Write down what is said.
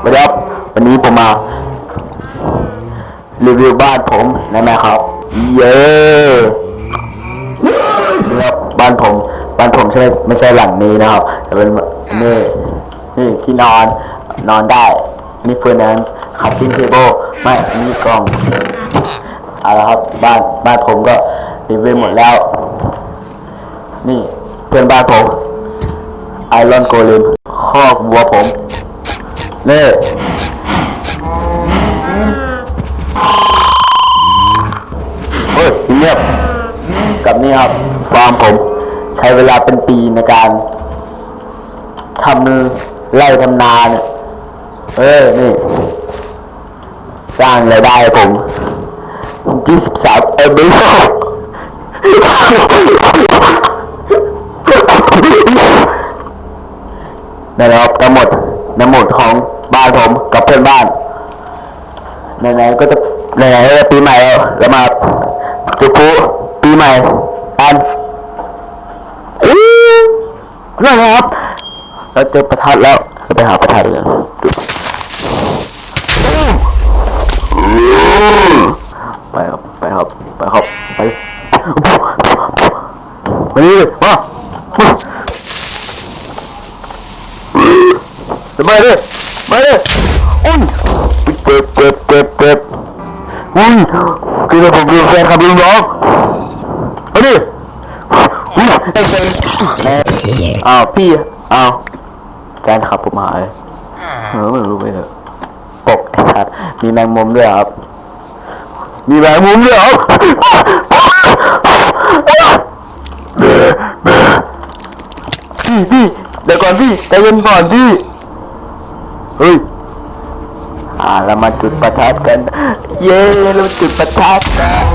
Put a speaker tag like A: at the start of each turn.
A: สวัสดีครับวันนี้ผมมารีวิวบ้านผมนะนะครับ เย้นี่ครับบ้านผมบ้านผมใช่ไม่ใช่หลังนี้นะครับ แต่เป็นนี่นี่ที่นอนนอนได้นี่เฟอร์นันซ์คัตติ้งเทเบิลไม่นี่กล่องเอาละครับบ้านบ้านผมก็รีวิวหมดแล้ว นี่เพื่อนบ้านผมไอรอนโกเลมคอกวัวผม เงียบกับนี่ครับฟาร์มผมใช้เวลาเป็นปีในการทำไร่ทำนาเนี่ย เออ นี่ สร้างรายได้ผมที่สิบสามเอเบโซนั่นะครับทั้งหมดทั้งหมดของบ้านผมกับเพื่อนบ้านไหนๆก็จะไหนๆปีใหม่แล้วแล้วมา จุดพลุปีใหม่กันอื้นะครับเราเจอประทัดแล้วเราไปหาประทัดเลยไปครับไปครับไปครับไปไปนี่มาจะมาดิมาดิอุ้ยเจ็บเจ็บเจ็บเจ็บอุ้ย คือผมดูแฟนคลับลุงน้องมาดิอุ้ยไอ้แฟนอ้าวพี่อ้าวแฟนคลับผมหายเออไม่รู้ไปเถอะปกไอ้สัตว์มีแมงมุมด้วยครับ มีแมงมุมด้วยเหรอพี่พี่เดี๋ยวก่อนพี่ใจเย็นก่อนพี่เฮ้ยอ่า เรามาจุดประทัดกัน เย้เราจุดประทัดกัน